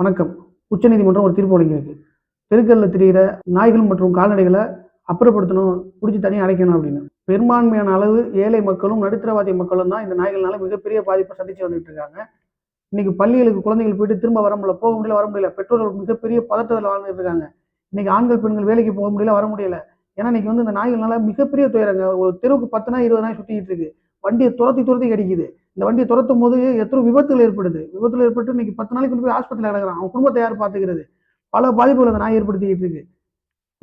வணக்கம். உச்சநீதிமன்றம் ஒரு தீர்ப்பு வழங்கியிருக்கு. தெருக்களில் திரியிற நாய்கள் மற்றும் கால்நடைகளை அப்புறப்படுத்தணும் பிடிச்சி தனியாக அடைக்கணும் அப்படின்னு. பெரும்பான்மையான அளவு ஏழை மக்களும் நடுத்தரவாதி மக்களும் தான் இந்த நாய்கள்னால மிகப்பெரிய பாதிப்பை சந்திச்சு வந்துட்டு இருக்காங்க. இன்னைக்கு பள்ளிகளுக்கு குழந்தைகள் போயிட்டு திரும்ப வர முடியல போக முடியல வர முடியல. பெற்றோர்கள் மிகப்பெரிய பதட்டத்தில் வாழ்ந்துட்டு இருக்காங்க. இன்னைக்கு ஆண்கள் பெண்கள் வேலைக்கு போக முடியல வர முடியல. ஏன்னா இன்னைக்கு வந்து இந்த நாய்கள்னால மிகப்பெரிய துயரங்க. ஒரு தெருவுக்கு பத்து நாய் இருபது நாய் சுத்திட்டு இருக்கு. வண்டியை துரத்தி துரத்தி கிடைக்குது. இந்த வண்டியை துரத்தும் போது எத்தனை விபத்துகள் ஏற்படுது. விபத்தில் ஏற்பட்டு இன்னைக்கு பத்து நாளைக்கு கொண்டு போய் ஆஸ்பத்திரியில் கிடக்குறான். அவன் குடும்பத்தை யார் பார்த்துக்கிறது? பல பாதிப்புகள் அந்த நாய் ஏற்படுத்திக்கிட்டு இருக்கு.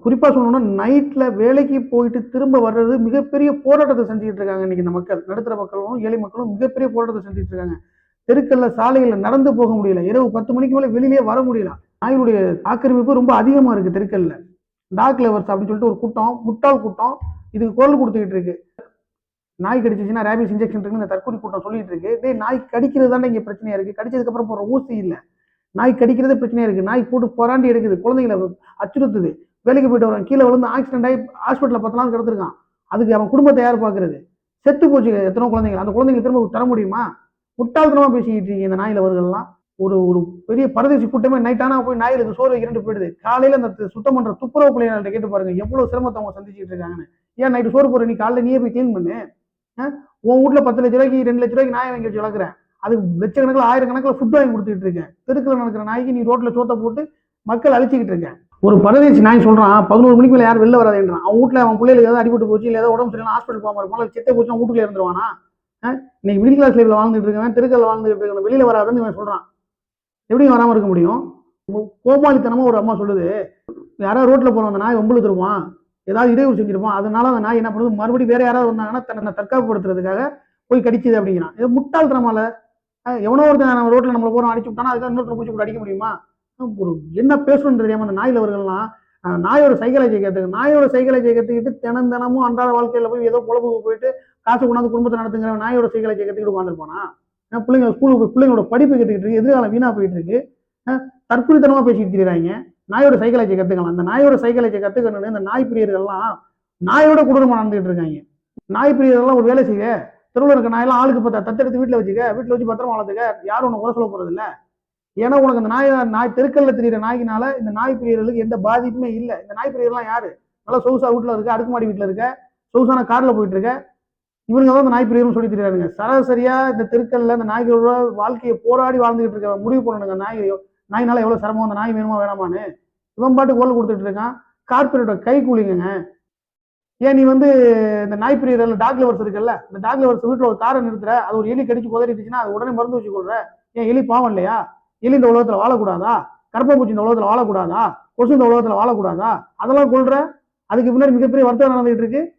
குறிப்பாக சொல்லணும்னா நைட்டில் வேலைக்கு போயிட்டு திரும்ப வர்றது மிகப்பெரிய போராட்டத்தை செஞ்சுக்கிட்டு இருக்காங்க இன்னைக்கு இந்த மக்கள். நடுத்தர மக்களும் ஏழை மக்களும் மிகப்பெரிய போராட்டத்தை செஞ்சுட்டு இருக்காங்க. தெருக்கல்ல சாலைகளில் நடந்து போக முடியல. இரவு பத்து மணிக்கு மேலே வெளியிலே வர முடியல. நாய்களுடைய ஆக்கிரமிப்பு ரொம்ப அதிகமாக இருக்குது தெருக்கல்ல டாக் லெவர்ஸ் அப்படின்னு சொல்லிட்டு ஒரு கூட்டம் முட்டாள் கூட்டம் இதுக்கு குரல் கொடுத்துக்கிட்டு இருக்கு. நாய் கடிச்சிச்சுன்னா ரேபிஸ் இன்ஜெக்ஷன் இருக்குன்னு இந்த தற்கொலை கூட்டம் சொல்லிட்டு இருக்கு. டே நாய் கடிக்கிறது தானே இங்கே பிரச்சனையா இருக்கு. கடிச்சதுக்கப்புறம் போற ஊசி இல்லை. நாய் கடிக்கிறதே பிரச்சனையா இருக்கு. நாய் போட்டு போராண்டி எடுக்குது. குழந்தைங்களை அச்சுறுத்துது. வேலைக்கு போயிட்டு வரான் கீழே விழுந்து ஆக்சிடென்ட் ஆகி ஹாஸ்பிட்டலில் பத்து நாள் கிடந்திருக்கான். அதுக்கு அவன் குடும்பத்தை யார் பார்க்கறது? செத்து போச்சு எத்தனை குழந்தைகள். அந்த குழந்தைங்க திரும்ப தர முடியுமா? முட்டாள்தனமாக பேசிக்கிட்டு இருக்கீங்க இந்த நாயில் லவர்கள்லாம் ஒரு ஒரு பெரிய பரதேசி கூட்டமே நைட் ஆனால் போய் நாய்களுக்கு சோறு வைக்கிறேன் போயிடுது. காலையில் அந்த சுத்தம் பண்ணுற துப்புரவு பிள்ளைங்கள்ட்ட கேட்டு பாருங்க எவ்வளோ சிரமத்தை அவங்க சந்திச்சுட்டு இருக்காங்கன்னு. ஏன் நைட்டு சோறு போற நீ காலைல நீயே போய் க்ளீன் பண்ணு? உன் வீட்ல பத்து லட்ச ரூபாய்க்கு ரெண்டு லட்ச ரூபாய்க்கு நாய் வாங்கி வச்சு வளர்க்குறேன். அதுக்கு லட்சக்கணக்கில் ஆயிரக்கணக்கில் ஃபுட் வாங்கி கொடுத்துட்டு இருக்கேன். தெருக்கில் நடக்கிற நாய்க்கு நீ ரோட்டில் சோத்தை போட்டு மக்கள் அழிச்சிக்கிட்டு இருக்கேன். ஒரு பரதேசி நாய் சொல்கிறான் பதினோரு மணிக்கு மேலே யாரும் வெளில வராதுன்றான். அவன் வீட்டில் அவன் பிள்ளைகளுக்கு ஏதாவது அடிபட்டு போச்சு இல்லை ஏதாவது உடம்பு சரியில்லை ஹாஸ்பிட்டல் போகாம இருப்பான் செத்த போச்சுன்னா வீட்டுக்குள்ள இருந்துருவானா? இன்னைக்கு மிடில் கிளாஸ் லைஃப்பில் வாழ்ந்துட்டு இருக்கேன் தெருக்கல்ல வாழ்ந்துட்டு இருக்கேன் வெளியில் வராதுன்னு இவன் சொல்கிறான் எப்படி வராமல் இருக்க முடியும்? கோமாளித்தனமாக ஒரு அம்மா சொல்லுது யாராவது ரோட்டில் போகிறோம் அந்த நாய் ஒம்பளுக்கு இருப்பான் ஏதாவது இடையூறு செஞ்சிருப்பான் அதனால அந்த நாய் என்ன பண்ணுது? மறுபடியும் வேற யாராவது வந்தாங்கன்னா தன்னை தற்காப்புப்படுத்துறதுக்காக போய் கடிக்குது அப்படிங்கிறான். இது முட்டாள்தனமால அஹ் எவனோ ஒருத்தன் நம்ம ரோட்டில் நம்மளை போகிறோம் அடிச்சு விட்டானா அதுக்காக இன்னொருத்தர் பூச்சி கூட அடிக்க முடியுமா? ஒரு என்ன பேசணும்னு தெரியாமல் அந்த நாய் லவர்கள்லாம் நாயோட சைக்காலஜியை கற்றுக்கு நாயோட சைக்காலஜியை கற்றுக்கிட்டு தினம் தினமும் அன்றாட வாழ்க்கையில் போய் ஏதோ பொழப்புக்கு போயிட்டு காசு கொண்டாந்து குடும்பத்தை நடத்துங்கிற நாயோட சைக்காலஜியை கற்றுக்கிட்டு உட்காந்துருப்பானா அஹ் பிள்ளைங்க ஸ்கூலுக்கு போய் பிள்ளைங்களோட படிப்பு கற்றுக்கிட்டு இருக்கு எதிர்காலம் வீணாக போயிட்டு இருக்கு. தற்கொலைத்தனமாக பேசிக்கிட்டு பேசிட்டு நாயோட சைக்காலஜி கத்துக்கலாம். அந்த நாயோட சைக்காலஜி கற்றுக்கணும்னு இந்த நாய் பிரியர்கள்லாம் நாயோட குடும்பம் நடந்துகிட்டு இருக்காங்க. நாய் பிரியர்கள்லாம் ஒரு வேலை செய்ய தெருவில் இருக்க நாயெல்லாம் ஆளுக்கு பார்த்தா தத்தெடுத்து வீட்டில் வச்சுக்க வீட்டில் வச்சு பத்திரமா வளர்த்துக்க யாரும் உன்னை குறை சொல்ல போறது ஏன்னா உனக்கு இந்த நாய் நாய் தெருக்கல்ல தெரியுற நாய்க்கினால இந்த நாய் பிரியர்களுக்கு எந்த பாதிப்புமே இல்லை. இந்த நாய் பிரியர்லாம் யாரு? நல்லா சொகுசா வீட்டில் இருக்க அடுக்குமாடி வீட்டில் இருக்க சொகுசான காரில் போயிட்டு இருக்க. இவங்க தான் இந்த நாய் பிரியர்னு சொல்லி தெரியாதுங்க சராசரியா இந்த தெருக்கல்ல இந்த நாய்களோட வாழ்க்கையை போராடி வாழ்ந்துகிட்டு இருக்க முடிவு பண்ணணுங்க நாய் நாய்னால எவ்வளோ சிரமம் அந்த நாய் வேணுமா வேணாமான்னு இவன் பாட்டு ஓல் கொடுத்துட்டு இருக்கான். கார்பரேட்டோட கை கூலிங்கங்க. ஏன் நீ வந்து இந்த நாய் பிரியர் டாக் லவர்ஸ் இருக்குல்ல இந்த டாக் லவர்ஸ் வீட்டில் ஒரு காரை நிறுத்துற அது ஒரு எலி கடிச்சு குதறிட்டுச்சுன்னா அது உடனே மருந்து வச்சு கொள்ற ஏன் எலி பாவம் இல்லையா? எலி இந்த உலகத்தில் வாழக்கூடாதா? கருப்பப்பூச்சி இந்த உலகத்தில் வாழக்கூடாதா? கொசு இந்த உலகத்தில் வாழக்கூடாதா? அதெல்லாம் கொள்ற. அதுக்கு பின்னாடி மிகப்பெரிய வருத்தம் நடந்துகிட்டு இருக்கு.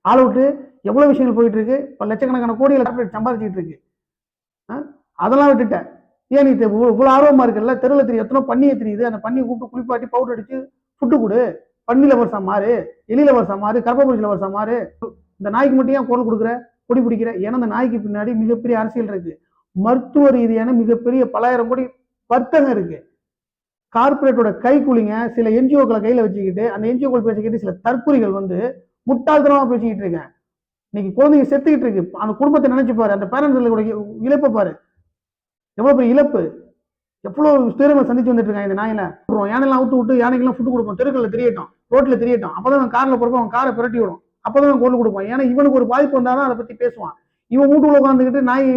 ஆள் விட்டு எவ்வளோ விஷயங்கள் போயிட்டு இருக்கு. இப்போ லட்சக்கணக்கான கோடிகள் கார்பரேட் சம்பாதிச்சிட்டு இருக்கு. ஆ? அதெல்லாம் விட்டுட்டேன். ஏன் நீ இவ்வளோ ஆர்வமாக இருக்குல்ல? தெருவில் தெரியும். எத்தனை பண்ணியே தெரியுது. அந்த பண்ணியை கூப்பிட்டு குளிப்பாட்டி பவுடர் அடிச்சு ஃபுட்டு கொடு. பன்னியில் வருஷா மாறு எலியில் வருஷா மாறு கருப்பப்பூச்சியில வருஷா மாறு. இந்த நாய்க்கு மட்டும் ஏன் குரல் கொடுக்குற? கொடி பிடிக்கிற? ஏன்னா அந்த நாய்க்கு பின்னாடி மிகப்பெரிய அரசியல் இருக்கு. மருத்துவ ரீதியான மிகப்பெரிய பலாயிரம் கோடி வர்த்தகம் இருக்கு. கார்ப்பரேட்டோட கை கூலிங்க சில என்ஜிஓக்களை கையில் வச்சுக்கிட்டு அந்த என்ஜிஓக்கள் பேசிக்கிட்டு சில தற்கொலைகள் வந்து முட்டாள்தனமாக பேசிக்கிட்டு இருக்கேன். இன்னைக்கு குழந்தைங்க செத்துக்கிட்டு இருக்கு. அந்த குடும்பத்தை நினைச்சு பாரு. அந்த பேரண்ட்ஸ் இழப்பை பாரு. எவ்வளோ பெரிய இழப்பு? எவ்வளோ துயரங்களை சந்திச்சு வந்துட்டு இருக்காங்க இந்த நாயில? அப்புறம் யானைலாம் விட்டு விட்டு யானைக்கெல்லாம் ஃபுட்டு கொடுப்போம். தெருக்களில் தெரியட்டும். ரோட்டில் தெரியட்டும். அப்போ தான் காரில் போறப்ப அவன் காரை பிரட்டி விடும். அப்போ தான் கொண்டு கொடுப்பான். ஏன்னா இவனுக்கு ஒரு பாதிப்பு வந்தாதான் அதை பற்றி பேசுவான். இவன் வீட்டுக்குள்ள உட்காந்துக்கிட்டு நாய்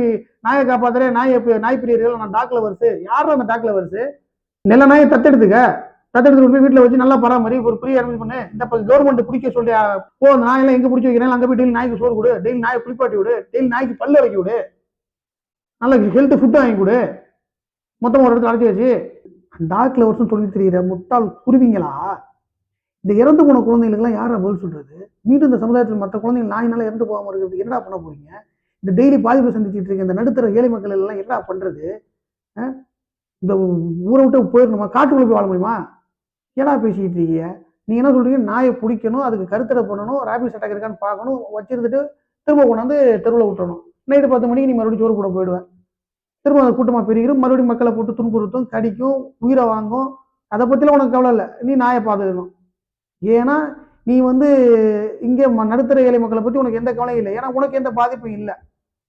நாயை காப்பாத்துறேன் நாய் நாய் பிரியர்கள் நான் டாக்ல வருது யாரும் அந்த டாக்ல வருது நல்ல நாயை தத்தெடுத்துக்க? தத்தெடுத்து போய் வீட்டில் வச்சு நல்லா பராமரி ஒரு பிரிய அரேஞ்ச் பண்ணு. இந்த கவர்மெண்ட் பிடிக்க சொல்லியா போ அந்த நாயெல்லாம் எங்கே பிடிச்சி வைக்கிறேன்? அங்கே போய் டெய்லி நாய்க்கு சோறு கொடு. டெய்லி நாயை குளிப்பாட்டி விடு. டெய்லி நாய்க்கு பல்லு இறக்கி விடு. நல்ல ஹெல்த் ஃபுட்டு வாங்கி கொடு. மொத்தம் ஒரு இடத்துல அடைச்சி வச்சு டாக்ல வருஷம் சொல்லி தெரியுற முட்டாள் குருவிங்களா? இந்த இறந்து போன குழந்தைகளுக்குலாம் யாரா பதில் சொல்றது? மீண்டும் இந்த சமுதாயத்தில் மற்ற குழந்தைகள் நாயினால இறந்து போகாமல் இருக்கிறது என்னடா பண்ண போறீங்க? இந்த டெய்லி பாதிப்பு சந்திச்சுட்டு இருக்க இந்த நடுத்தர ஏழை மக்கள் எல்லாம் என்னடா பண்றது? இந்த ஊரை விட்டு போயிடணுமா? காட்டுக்குள்ளே போய் வாழ முடியுமா? ஏடா பேசிக்கிட்டு இருக்கீங்க? நீங்கள் என்ன சொல்கிறீங்க நாயை பிடிக்கணும் அதுக்கு கருத்தடை பண்ணணும் ராபிஸ் அட்டாக் இருக்கான்னு பார்க்கணும் வச்சிருந்துட்டு திரும்ப கொண்டாந்து தெருவில் விட்டுறணும் நைட்டு பத்து மணிக்கு நீ மறுபடியும் சோறு கூட போயிடுவேன் திரும்ப அந்த கூட்டமாக பெருகிடும் மறுபடியும் மக்களை போட்டு துன்புறுத்தும் கடிக்கும் உயிரை வாங்கும். அதை பற்றிலாம் உனக்கு கவலை இல்லை. நீ நாயை பார்த்துக்கணும். ஏன்னா நீ வந்து இங்கே நடுத்தர ஏழை மக்களை பற்றி உனக்கு எந்த கவலையும் இல்லை. ஏன்னா உனக்கு எந்த பாதிப்பும் இல்லை.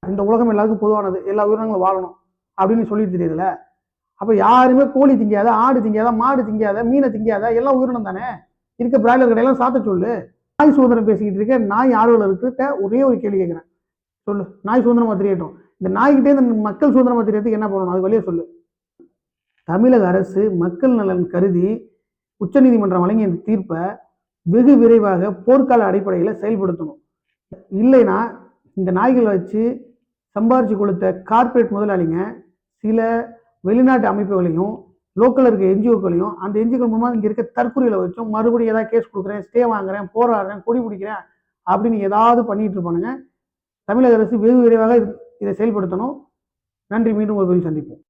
இந்த உலகம் எல்லாருக்கும் பொதுவானது. எல்லா உயிரினங்களும் வாழணும் அப்படின்னு சொல்லிட்டு தெரியுதுல அப்போ யாருமே கோழி திங்காத ஆடு திங்காத மாடு திங்காத மீனை திங்காத எல்லாம் உயிரினம் தானே? இருக்க பிராய்லர் கடையெல்லாம் சாத்த சொல்லு. நாய் சுதந்திரம் பேசிக்கிட்டு இருக்க நாய் ஆர்வலர்கிட்ட ஒரே ஒரு கேள்வி கேட்குறேன் சொல்லு. நாய் சுதந்திரமாக தெரியட்டும். இந்த நாய்கிட்டே இந்த மக்கள் சுதந்திரமாக தெரியறதுக்கு என்ன பண்ணணும்? அது வழியே சொல்லு. தமிழக அரசு மக்கள் நலன் கருதி உச்சநீதிமன்றம் வழங்கிய இந்த தீர்ப்பை வெகு விரைவாக போர்க்கால அடிப்படையில் செயல்படுத்தணும். இல்லைன்னா இந்த நாய்களை வச்சு சம்பாரிச்சு கொடுத்த கார்ப்பரேட் முதலாளிங்க சில வெளிநாட்டு அமைப்புகளையும் லோக்கலில் இருக்க என்ஜிஓக்களையும் அந்த என்ஜிஓக்கள் மூலமாக இங்கே இருக்க தற்கொலைகளை வச்சும் மறுபடியும் ஏதாவது கேஸ் கொடுக்குறேன் ஸ்டே வாங்குறேன் போராடுறேன் கொடி பிடிக்கிறேன் அப்படின்னு ஏதாவது பண்ணிகிட்டு இருப்பானுங்க. தமிழக அரசு வெகு விரைவாக இதை செயல்படுத்தணும். நன்றி மீண்டும் ஒரு பதிவு சந்திப்போம்.